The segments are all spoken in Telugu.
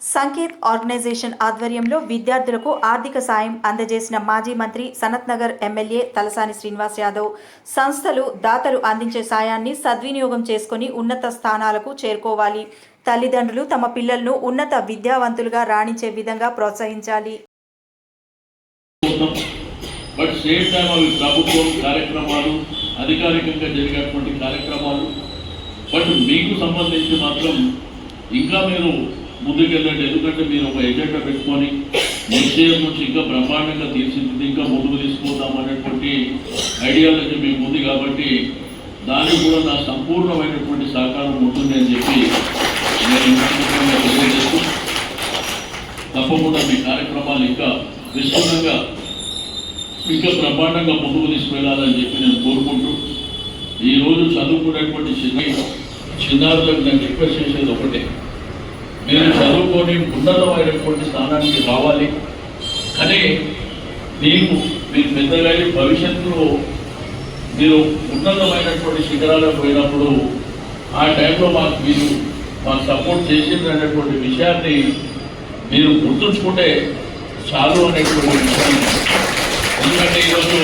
సంకేత్ ఆర్గనైజేషన్ ఆధ్వర్యంలో విద్యార్థులకు ఆర్థిక సాయం అందజేసిన మాజీ మంత్రి సనత్నగర్ ఎమ్మెల్యే తలసాని శ్రీనివాస్ యాదవ్. సంస్థలు దాతలు అందించే సాయాన్ని సద్వినియోగం చేసుకుని ఉన్నత స్థానాలకు చేరుకోవాలి. తల్లిదండ్రులు తమ పిల్లలను ఉన్నత విద్యావంతులుగా రాణించే విధంగా ప్రోత్సహించాలి. బట్ సేమ్ టైం అవి ప్రభుత్వం కార్యక్రమాలు అధికారికంగా జరిగేటువంటి కార్యక్రమాలు. బట్ మీకు సంబంధించి మాత్రం ఇంకా మీరు ముందుకెళ్ళండి. ఎందుకంటే మీరు ఒక ఎజెండా పెట్టుకొని నిశ్చయం నుంచి ఇంకా బ్రహ్మాండంగా తీర్చింది ఇంకా ముందుకు తీసుకుపోతాం అనేటువంటి ఐడియాలజీ మీకు ఉంది కాబట్టి దానికి కూడా నా సంపూర్ణమైనటువంటి సహకారం ఉంటుంది అని చెప్పి నేను తెలియజేస్తూ తప్పకుండా మీ కార్యక్రమాలు ఇంకా విస్తృతంగా ఇంకా బ్రహ్మాండంగా ముందుకు తీసుకువెళ్ళాలని చెప్పి నేను కోరుకుంటూ ఈరోజు చదువుకునేటువంటి చిన్న చిన్నారులకు నేను రిక్వెస్ట్ చేసేది ఒకటే. మీరు చదువుకొని ఉన్నతమైనటువంటి స్థానానికి రావాలి. కానీ మీకు మీరు పెద్దగా భవిష్యత్తులో మీరు ఉన్నతమైనటువంటి శిఖరాలకు పోయినప్పుడు ఆ టైంలో మాకు మీరు మాకు సపోర్ట్ చేసింది అనేటువంటి విషయాన్ని మీరు గుర్తుంచుకుంటే చాలు అనేటువంటి విషయాన్ని ఎందుకంటే ఈరోజు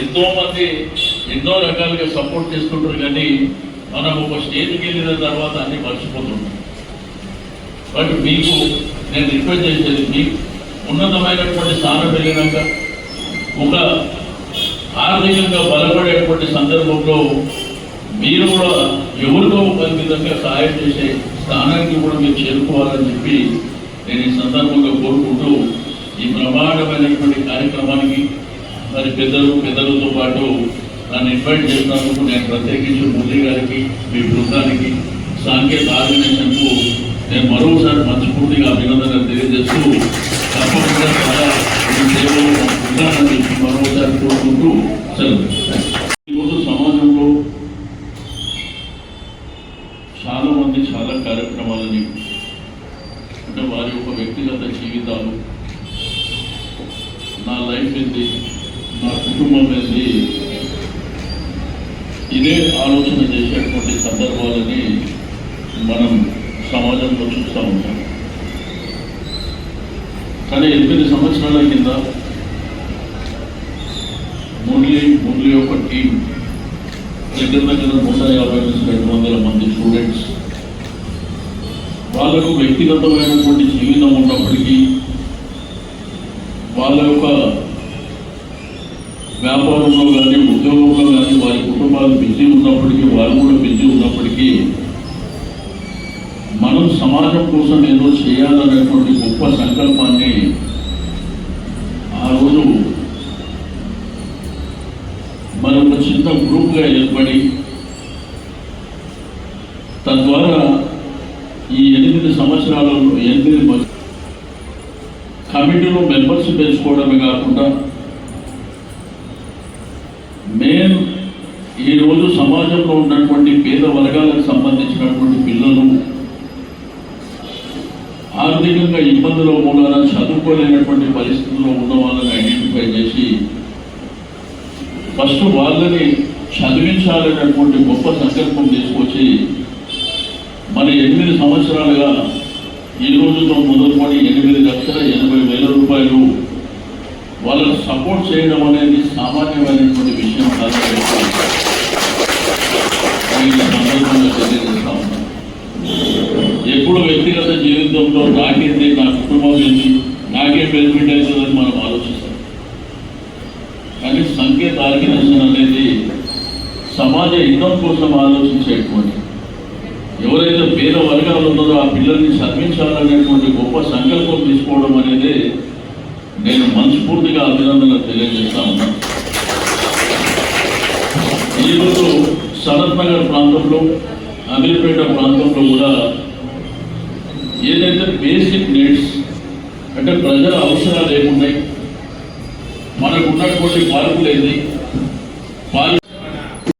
ఎంతోమంది ఎన్నో రకాలుగా సపోర్ట్ చేస్తుంటారు కానీ మనం ఒక స్టేజ్కి వెళ్ళిన తర్వాత అన్ని మర్చిపోతుంటాం. బట్ మీకు నేను రిక్వెస్ట్ చేసేది మీకు ఉన్నతమైనటువంటి స్థానం వెళ్ళినాక ఒక ఆర్థికంగా బలపడేటువంటి సందర్భంలో మీరు కూడా ఎవరితో ఒక విధంగా సహాయం చేసే స్థానానికి కూడా మీరు చేరుకోవాలని చెప్పి నేను ఈ సందర్భంగా కోరుకుంటూ ఈ బ్రహ్మాండమైనటువంటి కార్యక్రమానికి మరి పెద్దలు పెద్దలతో పాటు నన్ను ఇన్వైట్ చేసినందుకు నేను ప్రత్యేకించి మురళి గారికి మీ బృందానికి సాంకేతిక ఆర్గనైజేషన్కు నేను మరోసారి మనస్ఫూర్తిగా అభినందనలు తెలియజేస్తూ తప్పకుండా చాలా మీ సేవలు ఉంటానని మరోసారి కోరుకుంటూ సెలవు. ఈరోజు సమాజంలో చాలా మంది చాలా కార్యక్రమాలని అంటే వారి యొక్క వ్యక్తిగత జీవితాలు నా లైఫ్ ఏంది నా కుటుంబం ఏంది ఇదే ఆలోచన చేసేటువంటి సందర్భాలని మనం సమాజంలో చూస్తూ ఉంటాం. కానీ ఎనిమిది సంవత్సరాల కింద మురళి మురళి యొక్క టీం దగ్గర దగ్గర నూట యాభై నుంచి రెండు వందల మంది స్టూడెంట్స్ వాళ్ళకు వ్యక్తిగతమైనటువంటి జీవితం ఉన్నప్పటికీ వాళ్ళ యొక్క వ్యాపారంలో కానీ ఉద్యోగంలో కానీ వారి కుటుంబాలు బిజీ ఉన్నప్పటికీ వారు కూడా బిజీ ఉన్నప్పటికీ మనం సమాజం కోసం ఏదో చేయాలనేటువంటి గొప్ప సంకల్పాన్ని ఆ రోజు మనం ఒక చిన్న గ్రూప్గా ఏర్పడి తద్వారా ఈ ఎనిమిది సంవత్సరాలలో ఎనిమిది కమిటీలో మెంబర్స్ పెంచుకోవడమే కాకుండా మేము ఈరోజు సమాజంలో ఉన్నటువంటి పేద వర్గాలకు సంబంధించినటువంటి పిల్లలు ఆర్థికంగా ఇబ్బందుల మూలాన చదువుకోలేనటువంటి పరిస్థితుల్లో ఉన్న వాళ్ళని ఐడెంటిఫై చేసి ఫస్ట్ వాళ్ళని చదివించాలనేటువంటి గొప్ప సంకల్పం తీసుకొచ్చి మరి ఎనిమిది సంవత్సరాలుగా ఈ రోజుతో మొదలుపడి ఎనిమిది లక్షల ఎనభై వేల రూపాయలు వాళ్ళకు సపోర్ట్ చేయడం అనేది సామాన్యమైనటువంటి విషయం కాదు ఈ సందర్భంగా తెలియజేస్తా ఉన్నాను. ఎప్పుడు వ్యక్తిగత జీవితంలో నాకేంటి నా కుటుంబం ఏంటి నాకే బెనిఫిట్ అవుతుందని మనం ఆలోచిస్తాం. కానీ సంకేత ఆర్గనైజేషన్ అనేది సమాజ హితం కోసం ఆలోచించేటువంటి ఎవరైతే పేద వర్గాలు ఉన్నారో ఆ పిల్లల్ని చదివించాలనేటువంటి గొప్ప సంకల్పం తీసుకోవడం అనేది నేను మనస్ఫూర్తిగా అభినందనలు తెలియజేస్తా ఉన్నాను. ఈరోజు సనత్ నగర్ ప్రాంతంలో అమీర్పేట ప్రాంతంలో కూడా ఏదైతే బేసిక్ నీడ్స్ అంటే ప్రజల అవసరాలు ఏమున్నాయి మనకు ఉన్నటువంటి పార్కులు ఏంది